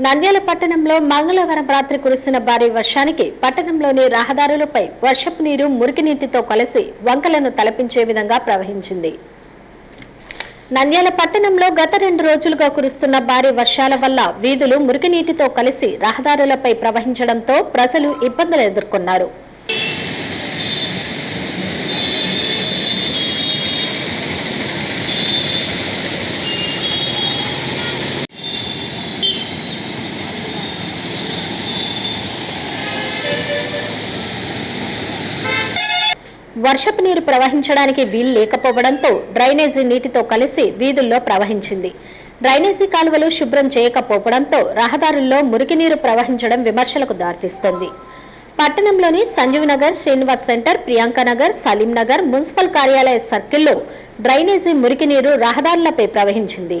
నంద్యాల పట్టణంలో మంగళవారం రాత్రి కురిసిన భారీ వర్షానికి పట్టణంలోని రహదారులపై వర్షపు నీరు మురికి నీటితో కలిసి వంకలను తలపించే విధంగా ప్రవహించింది. నంద్యాల పట్టణంలో గత రెండు రోజులుగా కురుస్తున్న భారీ వర్షాల వల్ల వీధులు మురికి నీటితో కలిసి రహదారులపై ప్రవహించడంతో ప్రజలు ఇబ్బందులు ఎదుర్కొన్నారు. వర్షపు నీరు ప్రవహించడానికి వీలు లేకపోవడంతో డ్రైనేజీ నీటితో కలిసి వీధుల్లో ప్రవహించింది. డ్రైనేజీ కాలువలు శుభ్రం చేయకపోవడంతో రహదారుల్లో మురికి నీరు ప్రవహించడం విమర్శలకు దారితీస్తోంది. పట్టణంలోని సంజీవ్ నగర్ శ్రీనివాస్ సెంటర్ ప్రియాంక నగర్ సలీం నగర్ మున్సిపల్ కార్యాలయ సర్కిల్లో డ్రైనేజీ మురికి నీరు రహదారులపై ప్రవహించింది.